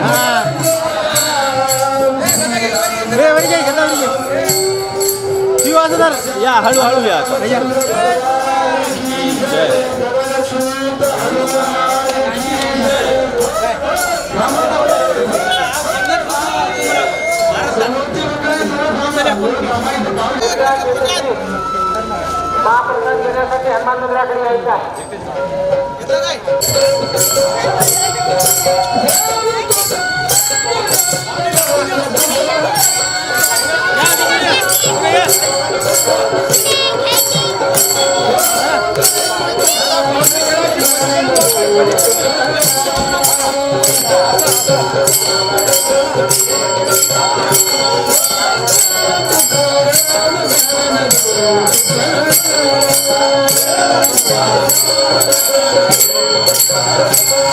हा. वाजणार या हळू हळू या महाप्रसाद घेण्यासाठी हनुमान मंदिराकडे यायचं आहे. Thank you.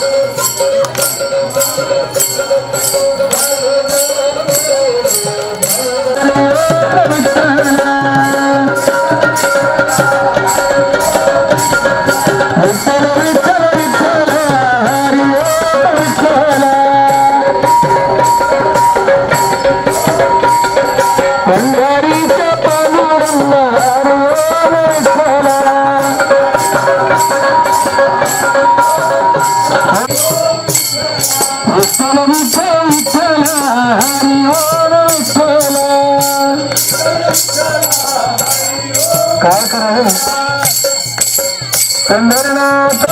Thank you. ಕಂದರ್ನಾಥ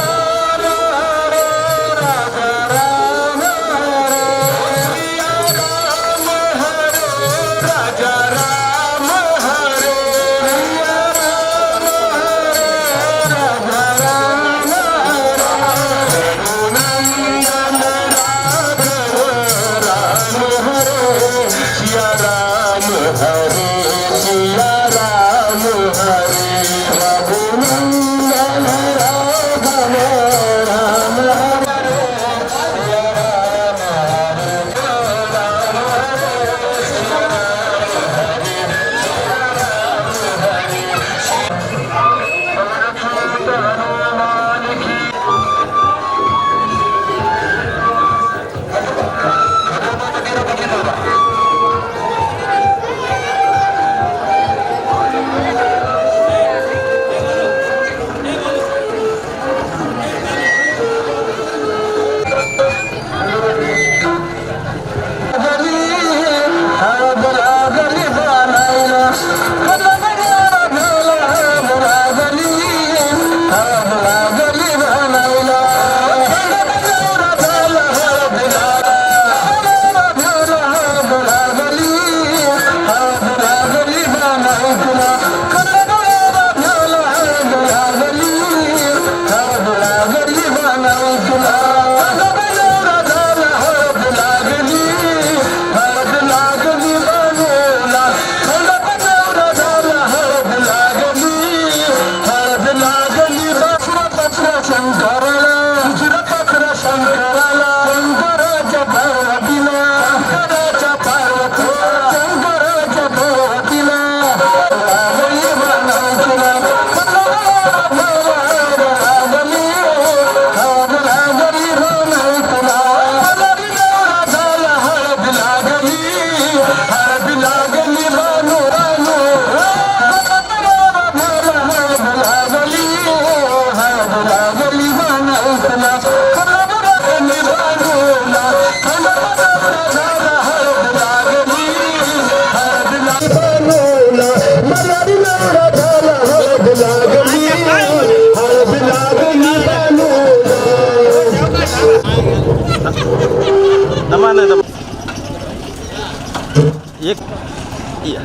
一，一。